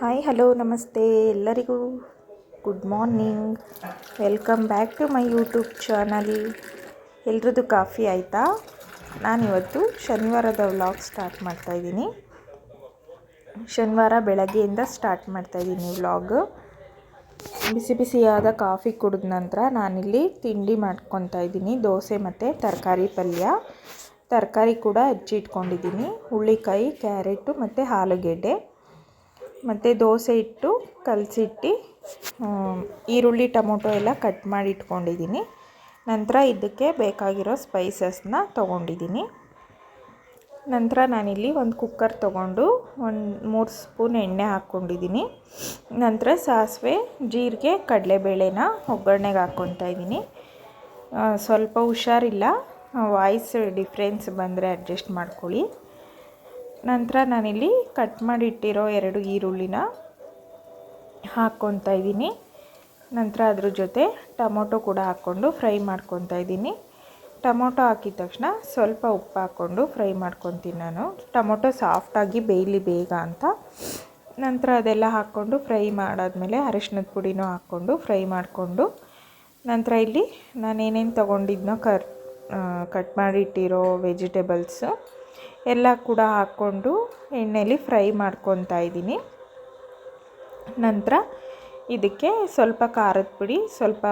Hi hello ನಮಸ್ತೆ. ಎಲ್ಲರಿಗೂ good morning welcome back to my YouTube channel ಎಲ್ರದ್ದು coffee ಆಯಿತಾ? ನಾನಿವತ್ತು ಶನಿವಾರದ ವ್ಲಾಗ್ ಸ್ಟಾರ್ಟ್ ಮಾಡ್ತಾಯಿದ್ದೀನಿ ಶನಿವಾರ ಬೆಳಗ್ಗೆಯಿಂದ ಸ್ಟಾರ್ಟ್ ಮಾಡ್ತಾಯಿದ್ದೀನಿ ವ್ಲಾಗ್ ಬಿಸಿ ಬಿಸಿಯಾದ ಕಾಫಿ ಕುಡಿದ ನಂತರ ನಾನಿಲ್ಲಿ ತಿಂಡಿ ಮಾಡ್ಕೊತಾ ಇದ್ದೀನಿ. ದೋಸೆ ಮತ್ತು ತರಕಾರಿ ಪಲ್ಯ. ತರಕಾರಿ ಕೂಡ ಹೆಚ್ಚಿಟ್ಕೊಂಡಿದ್ದೀನಿ. ಹುಳ್ಳಿಕಾಯಿ, ಕ್ಯಾರೆಟು ಮತ್ತು ಆಲೂಗೆಡ್ಡೆ. ಮತ್ತು ದೋಸೆ ಇಟ್ಟು ಕಲಸಿಟ್ಟು ಈರುಳ್ಳಿ, ಟೊಮೊಟೊ ಎಲ್ಲ ಕಟ್ ಮಾಡಿ ಇಟ್ಕೊಂಡಿದ್ದೀನಿ. ನಂತರ ಇದಕ್ಕೆ ಬೇಕಾಗಿರೋ ಸ್ಪೈಸಸ್ನ ತೊಗೊಂಡಿದ್ದೀನಿ. ನಂತರ ನಾನಿಲ್ಲಿ ಒಂದು ಕುಕ್ಕರ್ ತೊಗೊಂಡು ಒಂದು ಮೂರು ಸ್ಪೂನ್ ಎಣ್ಣೆ ಹಾಕ್ಕೊಂಡಿದ್ದೀನಿ. ನಂತರ ಸಾಸಿವೆ, ಜೀರಿಗೆ, ಕಡಲೆಬೇಳೆನ ಒಗ್ಗರಣೆಗೆ ಹಾಕ್ಕೊತಾ ಇದ್ದೀನಿ. ಸ್ವಲ್ಪ ಹುಷಾರಿಲ್ಲ. ವಾಯ್ಸ್ ಡಿಫ್ರೆನ್ಸ್ ಬಂದರೆ ಅಡ್ಜಸ್ಟ್ ಮಾಡ್ಕೊಳ್ಳಿ. ನಂತರ ನಾನಿಲ್ಲಿ ಕಟ್ ಮಾಡಿಟ್ಟಿರೋ ಎರಡು ಈರುಳ್ಳಿನ ಹಾಕ್ಕೊತಾ ಇದ್ದೀನಿ. ನಂತರ ಅದ್ರ ಜೊತೆ ಟೊಮೊಟೊ ಕೂಡ ಹಾಕ್ಕೊಂಡು ಫ್ರೈ ಮಾಡ್ಕೊತಾ ಇದ್ದೀನಿ. ಟೊಮೊಟೊ ಹಾಕಿದ ತಕ್ಷಣ ಸ್ವಲ್ಪ ಉಪ್ಪು ಹಾಕ್ಕೊಂಡು ಫ್ರೈ ಮಾಡ್ಕೊತೀನಿ ನಾನು. ಟೊಮೊಟೊ ಸಾಫ್ಟಾಗಿ ಬೇಯಲಿ ಬೇಗ ಅಂತ. ನಂತರ ಅದೆಲ್ಲ ಹಾಕ್ಕೊಂಡು ಫ್ರೈ ಮಾಡಾದಮೇಲೆ ಅರಿಶಿನದ ಪುಡಿನೂ ಹಾಕ್ಕೊಂಡು ಫ್ರೈ ಮಾಡಿಕೊಂಡು ನಂತರ ಇಲ್ಲಿ ನಾನೇನೇನು ತೊಗೊಂಡಿದ್ನೋ ಕರ್ ಕಟ್ ಮಾಡಿಟ್ಟಿರೋ ವೆಜಿಟೇಬಲ್ಸು ಎಲ್ಲ ಕೂಡ ಹಾಕ್ಕೊಂಡು ಎಣ್ಣೆಯಲ್ಲಿ ಫ್ರೈ ಮಾಡ್ಕೊತಾ ಇದ್ದೀನಿ. ನಂತರ ಇದಕ್ಕೆ ಸ್ವಲ್ಪ ಖಾರದ ಪುಡಿ, ಸ್ವಲ್ಪ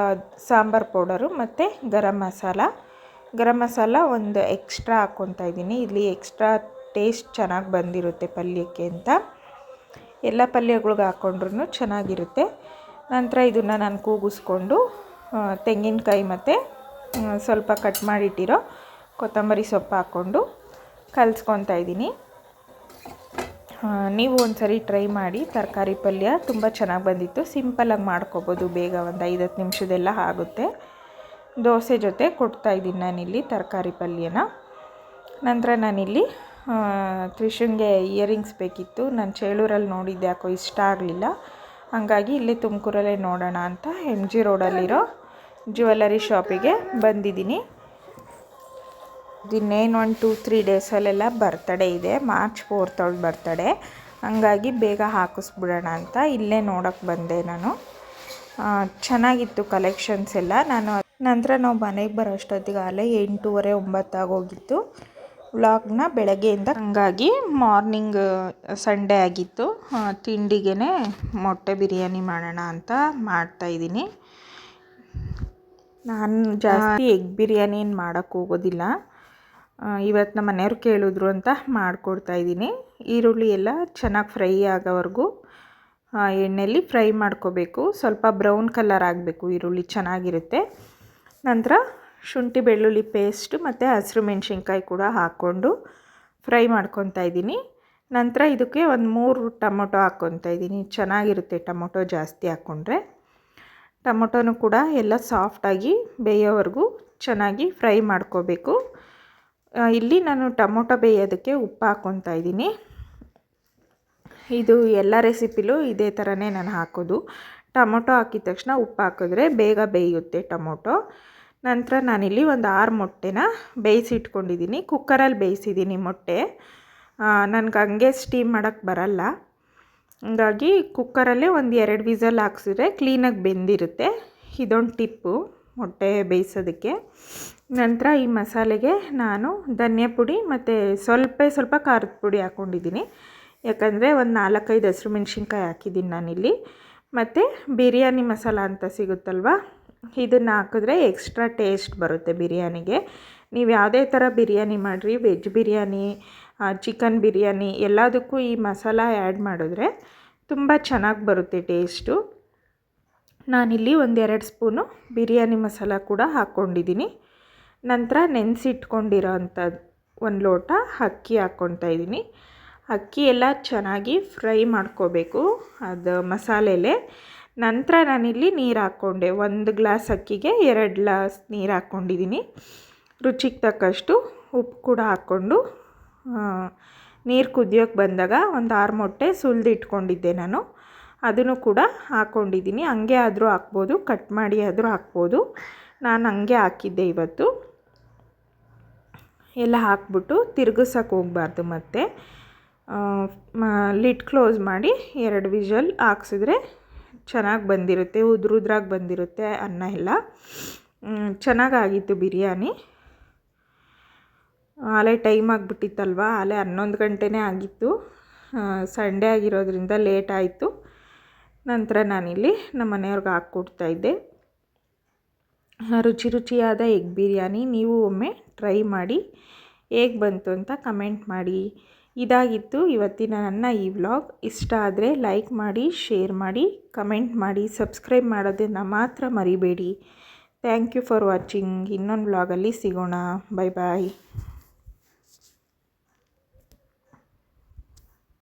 ಸಾಂಬಾರು ಪೌಡರು ಮತ್ತು ಗರಂ ಮಸಾಲ. ಗರಂ ಮಸಾಲ ಒಂದು ಎಕ್ಸ್ಟ್ರಾ ಹಾಕ್ಕೊತಾ ಇದ್ದೀನಿ. ಇಲ್ಲಿ ಎಕ್ಸ್ಟ್ರಾ ಟೇಸ್ಟ್ ಚೆನ್ನಾಗಿ ಬಂದಿರುತ್ತೆ ಪಲ್ಯಕ್ಕೆ ಅಂತ. ಎಲ್ಲ ಪಲ್ಯಗಳಿಗೆ ಹಾಕ್ಕೊಂಡ್ರೂ ಚೆನ್ನಾಗಿರುತ್ತೆ. ನಂತರ ಇದನ್ನು ನಾನು ಕೂಗಿಸ್ಕೊಂಡು ತೆಂಗಿನಕಾಯಿ ಮತ್ತು ಸ್ವಲ್ಪ ಕಟ್ ಮಾಡಿಟ್ಟಿರೋ ಕೊತ್ತಂಬರಿ ಸೊಪ್ಪು ಹಾಕ್ಕೊಂಡು ಕಲಿಸ್ಕೊತಾ ಇದ್ದೀನಿ. ನೀವು ಒಂದು ಸರಿ ಟ್ರೈ ಮಾಡಿ ತರಕಾರಿ ಪಲ್ಯ ತುಂಬ ಚೆನ್ನಾಗಿ ಬಂದಿತ್ತು. ಸಿಂಪಲಾಗಿ ಮಾಡ್ಕೋಬೋದು, ಬೇಗ ಒಂದು ಐದು ಹತ್ತು ನಿಮಿಷದೆಲ್ಲ ಆಗುತ್ತೆ. ದೋಸೆ ಜೊತೆ ಕೊಡ್ತಾ ಇದ್ದೀನಿ ನಾನಿಲ್ಲಿ ತರಕಾರಿ ಪಲ್ಯನ. ನಂತರ ನಾನಿಲ್ಲಿ ತ್ರಿಶುಂಗೆ ಇಯರಿಂಗ್ಸ್ ಬೇಕಿತ್ತು. ನಾನು ಚೇಳೂರಲ್ಲಿ ನೋಡಿದ್ದೆ, ಯಾಕೋ ಇಷ್ಟ ಆಗಲಿಲ್ಲ. ಹಾಗಾಗಿ ಇಲ್ಲಿ ತುಮಕೂರಲ್ಲೇ ನೋಡೋಣ ಅಂತ ಎಂ ಜಿ ರೋಡಲ್ಲಿರೋ ಜ್ಯುವೆಲ್ಲರಿ ಶಾಪಿಗೆ ಬಂದಿದ್ದೀನಿ. ಇನ್ನೇನು ಒನ್ ಟೂ ತ್ರೀ ಡೇಸಲ್ಲೆಲ್ಲ ಬರ್ತಡೇ ಇದೆ. ಮಾರ್ಚ್ ಫೋರ್ತ್ ಅವಳು ಬರ್ತಡೇ. ಹಂಗಾಗಿ ಬೇಗ ಹಾಕಿಸ್ಬಿಡೋಣ ಅಂತ ಇಲ್ಲೇ ನೋಡೋಕ್ಕೆ ಬಂದೆ ನಾನು. ಚೆನ್ನಾಗಿತ್ತು ಕಲೆಕ್ಷನ್ಸ್ ಎಲ್ಲ. ನಾನು ನಂತರ ನಾವು ಮನೆಗೆ ಬರೋ ಅಷ್ಟೊತ್ತಿಗೆ ಅಲ್ಲೇ ಎಂಟೂವರೆ ಒಂಬತ್ತಾಗೋಗಿತ್ತು ವ್ಲಾಗ್ನ ಬೆಳಗ್ಗೆಯಿಂದ ಹಂಗಾಗಿ ಮಾರ್ನಿಂಗ್ ಸಂಡೇ ಆಗಿತ್ತು. ತಿಂಡಿಗೆ ಮೊಟ್ಟೆ ಬಿರಿಯಾನಿ ಮಾಡೋಣ ಅಂತ ಮಾಡ್ತಾಯಿದ್ದೀನಿ ನಾನು ಜಾಸ್ತಿ ಎಗ್ ಬಿರಿಯಾನಿ ಏನು ಮಾಡೋಕ್ಕೆ ಹೋಗೋದಿಲ್ಲ. ಇವತ್ತು ನಮ್ಮ ಮನೆಯವ್ರು ಕೇಳಿದ್ರು ಅಂತ ಮಾಡಿಕೊಡ್ತಾ ಇದ್ದೀನಿ. ಈರುಳ್ಳಿ ಎಲ್ಲ ಚೆನ್ನಾಗಿ ಫ್ರೈ ಆಗೋವರೆಗೂ ಎಣ್ಣೆಯಲ್ಲಿ ಫ್ರೈ ಮಾಡ್ಕೋಬೇಕು. ಸ್ವಲ್ಪ ಬ್ರೌನ್ ಕಲರ್ ಆಗಬೇಕು ಈರುಳ್ಳಿ ಚೆನ್ನಾಗಿರುತ್ತೆ. ನಂತರ ಶುಂಠಿ ಬೆಳ್ಳುಳ್ಳಿ ಪೇಸ್ಟ್ ಮತ್ತು ಹಸಿರು ಮೆಣಸಿನ್ಕಾಯಿ ಕೂಡ ಹಾಕ್ಕೊಂಡು ಫ್ರೈ ಮಾಡ್ಕೊತಾ ಇದ್ದೀನಿ. ನಂತರ ಇದಕ್ಕೆ ಒಂದು ಮೂರು ಟೊಮೊಟೊ ಹಾಕ್ಕೊತಾ ಇದ್ದೀನಿ. ಚೆನ್ನಾಗಿರುತ್ತೆ ಟೊಮೊಟೊ ಜಾಸ್ತಿ ಹಾಕ್ಕೊಂಡ್ರೆ ಟೊಮೊಟೊನೂ ಕೂಡ ಎಲ್ಲ ಸಾಫ್ಟಾಗಿ ಬೇಯೋವರೆಗೂ ಚೆನ್ನಾಗಿ ಫ್ರೈ ಮಾಡ್ಕೋಬೇಕು. ಇಲ್ಲಿ ನಾನು ಟೊಮೊಟೊ ಬೇಯೋದಕ್ಕೆ ಉಪ್ಪು ಹಾಕ್ಕೊತಾ ಇದ್ದೀನಿ. ಇದು ಎಲ್ಲ ರೆಸಿಪಿಲೂ ಇದೇ ಥರನೇ ನಾನು ಹಾಕೋದು. ಟೊಮೊಟೊ ಹಾಕಿದ ತಕ್ಷಣ ಉಪ್ಪು ಹಾಕಿದ್ರೆ ಬೇಗ ಬೇಯುತ್ತೆ ಟೊಮೊಟೊ. ನಂತರ ನಾನಿಲ್ಲಿ ಒಂದು ಆರು ಮೊಟ್ಟೆನ ಬೇಯಿಸಿಟ್ಕೊಂಡಿದ್ದೀನಿ. ಕುಕ್ಕರಲ್ಲಿ ಬೇಯಿಸಿದ್ದೀನಿ ಮೊಟ್ಟೆ. ನನಗೆ ಹಂಗೆ ಸ್ಟೀಮ್ ಮಾಡೋಕ್ಕೆ ಬರಲ್ಲ. ಹಂಗಾಗಿ ಕುಕ್ಕರಲ್ಲೇ ಒಂದು ಎರಡು ವಿಸಲ್ ಹಾಕ್ಸಿದ್ರೆ ಕ್ಲೀನಾಗಿ ಬೆಂದಿರುತ್ತೆ. ಇದೊಂದು ಟಿಪ್ಪು. ಮೊಟ್ಟೆ ಬೇಯಿಸೋದಕ್ಕೆ. ನಂತರ ಈ ಮಸಾಲೆಗೆ ನಾನು ಧನಿಯಾ ಪುಡಿ ಮತ್ತು ಸ್ವಲ್ಪ ಸ್ವಲ್ಪ ಖಾರದ ಪುಡಿ ಹಾಕ್ಕೊಂಡಿದ್ದೀನಿ ಯಾಕಂದರೆ ಒಂದು ನಾಲ್ಕೈದು ಹಸಿರು ಮೆಣಸಿನ್ಕಾಯಿ ಹಾಕಿದ್ದೀನಿ ನಾನಿಲ್ಲಿ. ಮತ್ತು ಬಿರಿಯಾನಿ ಮಸಾಲ ಅಂತ ಸಿಗುತ್ತಲ್ವ? ಇದನ್ನು ಹಾಕಿದ್ರೆ ಎಕ್ಸ್ಟ್ರಾ ಟೇಸ್ಟ್ ಬರುತ್ತೆ ಬಿರಿಯಾನಿಗೆ. ನೀವು ಯಾವುದೇ ಥರ ಬಿರಿಯಾನಿ ಮಾಡಿರಿ ವೆಜ್ ಬಿರಿಯಾನಿ ಚಿಕನ್ ಬಿರಿಯಾನಿ, ಎಲ್ಲದಕ್ಕೂ ಈ ಮಸಾಲ ಆ್ಯಡ್ ಮಾಡಿದ್ರೆ ತುಂಬ ಚೆನ್ನಾಗಿ ಬರುತ್ತೆ ಟೇಸ್ಟು ನಾನಿಲ್ಲಿ ಒಂದೆರಡು ಸ್ಪೂನು ಬಿರಿಯಾನಿ ಮಸಾಲ ಕೂಡ ಹಾಕ್ಕೊಂಡಿದ್ದೀನಿ. ನಂತರ ನೆನೆಸಿಟ್ಕೊಂಡಿರೋ ಅಂಥದ್ದು ಒಂದು ಲೋಟ ಅಕ್ಕಿ ಹಾಕ್ಕೊತಾ ಇದ್ದೀನಿ. ಅಕ್ಕಿ ಎಲ್ಲ ಚೆನ್ನಾಗಿ ಫ್ರೈ ಮಾಡ್ಕೋಬೇಕು ಅದು ಮಸಾಲೆಲೆ. ನಂತರ ನಾನಿಲ್ಲಿ ನೀರು ಹಾಕ್ಕೊಂಡೆ. ಒಂದು ಗ್ಲಾಸ್ ಅಕ್ಕಿಗೆ ಎರಡು ಗ್ಲಾಸ್ ನೀರು ಹಾಕ್ಕೊಂಡಿದ್ದೀನಿ. ರುಚಿಗೆ ತಕ್ಕಷ್ಟು ಉಪ್ಪು ಕೂಡ ಹಾಕ್ಕೊಂಡು ನೀರು ಕುದಿಯೋಕ್ಕೆ ಬಂದಾಗ ಒಂದು ಆರು ಮೊಟ್ಟೆ ಸುಲಿದಿಟ್ಕೊಂಡಿದ್ದೆ ನಾನು. ಅದನ್ನು ಕೂಡ ಹಾಕ್ಕೊಂಡಿದ್ದೀನಿ ಹಂಗೆ ಆದರೂ ಹಾಕ್ಬೋದು, ಕಟ್ ಮಾಡಿ ಆದರೂ ಹಾಕ್ಬೋದು. ನಾನು ಹಂಗೆ ಹಾಕಿದ್ದೆ ಇವತ್ತು. ಎಲ್ಲ ಹಾಕ್ಬಿಟ್ಟು ತಿರುಗಿಸೋಕೆ ಹೋಗಬಾರ್ದು ಮತ್ತೆ. ಲಿಡ್ ಕ್ಲೋಸ್ ಮಾಡಿ ಎರಡು ವಿಷಲ್ ಹಾಕ್ಸಿದ್ರೆ ಚೆನ್ನಾಗಿ ಬಂದಿರುತ್ತೆ, ಉದ್ರುದ್ರಾಗಿ ಬಂದಿರುತ್ತೆ ಅನ್ನ ಎಲ್ಲ. ಚೆನ್ನಾಗಾಗಿತ್ತು ಬಿರಿಯಾನಿ. ಆಲೇ ಟೈಮ್ ಆಗಿಬಿಟ್ಟಿತ್ತಲ್ವ, ಆಲೆ ಹನ್ನೊಂದು ಗಂಟೆನೇ ಆಗಿತ್ತು. ಸಂಡೇ ಆಗಿರೋದ್ರಿಂದ ಲೇಟ್ ಆಯಿತು. ನಂತರ ನಾನಿಲ್ಲಿ ನಮ್ಮ ಮನೆಯವ್ರಿಗೆ ಹಾಕ್ಕೊಡ್ತಾಯಿದ್ದೆ ರುಚಿ ರುಚಿಯಾದ ಎಗ್ ಬಿರಿಯಾನಿ ನೀವು ಒಮ್ಮೆ ಟ್ರೈ ಮಾಡಿ. ಹೇಗೆ ಬಂತು ಅಂತ ಕಮೆಂಟ್ ಮಾಡಿ. ಇದಾಗಿತ್ತು ಇವತ್ತಿನ ನನ್ನ ಈ ವ್ಲಾಗ್. ಇಷ್ಟ ಆದರೆ ಲೈಕ್ ಮಾಡಿ, ಶೇರ್ ಮಾಡಿ, ಕಮೆಂಟ್ ಮಾಡಿ, ಸಬ್ಸ್ಕ್ರೈಬ್ ಮಾಡೋದನ್ನು ಮಾತ್ರ ಮರಿಬೇಡಿ. Thank you for watching. ಇನ್ನೊಂದು ವ್ಲಾಗಲ್ಲಿ ಸಿಗೋಣ. ಬಾಯ್ ಬಾಯ್